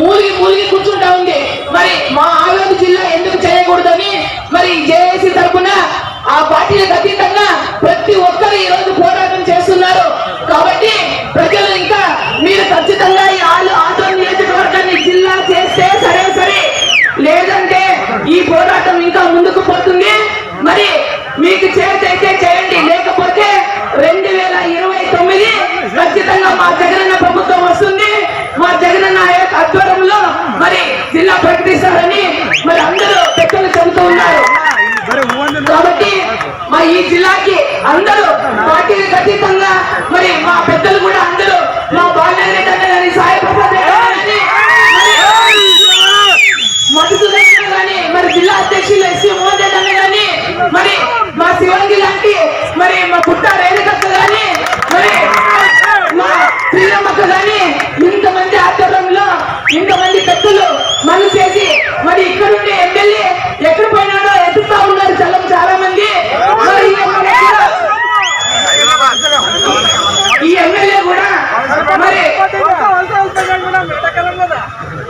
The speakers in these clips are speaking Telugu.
మూలిగి మూలిగి కూర్చుంటా ఉంది. మరి మా ఆవేదన జిల్లా ఎందుకు చేయకూడదని? మరి జేఏసీ తరఫున ఆ పార్టీ అతీతంగా ప్రతి ఒక్కరు ఈ రోజు పోరాటం చేస్తున్నారు. కాబట్టి ప్రజలు ఇంకా మీరు ఖచ్చితంగా ఈ ఆలు ఆటో నియోజకవర్గాన్ని జిల్లా చేస్తే సరే సరే. లేదంటే ఈ పోరాటం ఇంకా ముందుకు పోతుంది. జిల్లా ప్రకటిస్తారని మరి అందరూ పెద్దలు చెబుతూ ఉన్నారు. కాబట్టి మా ఈ జిల్లాకి అందరూ పార్టీలకు అతీతంగా మరి మా పెద్దలు కూడా అందరూ మా బాలనారెడ్డి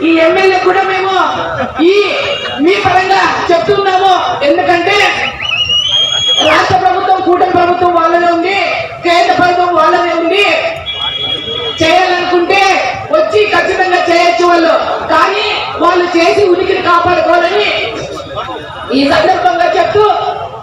ఈ ఎమ్మెల్యే కూడా మేము ఈ మీ పరంగా చెప్తున్నాము. ఎందుకంటే రాష్ట్ర ప్రభుత్వం కూటమి ప్రభుత్వం వాళ్ళనే ఉంది కేంద్ర ప్రభుత్వం వాళ్ళనే ఉంది. చేయాలనుకుంటే వచ్చి ఖచ్చితంగా చేయొచ్చు వాళ్ళు. కానీ వాళ్ళు చేసి ఉనికిని కాపాడుకోవాలని ఈ సందర్భంగా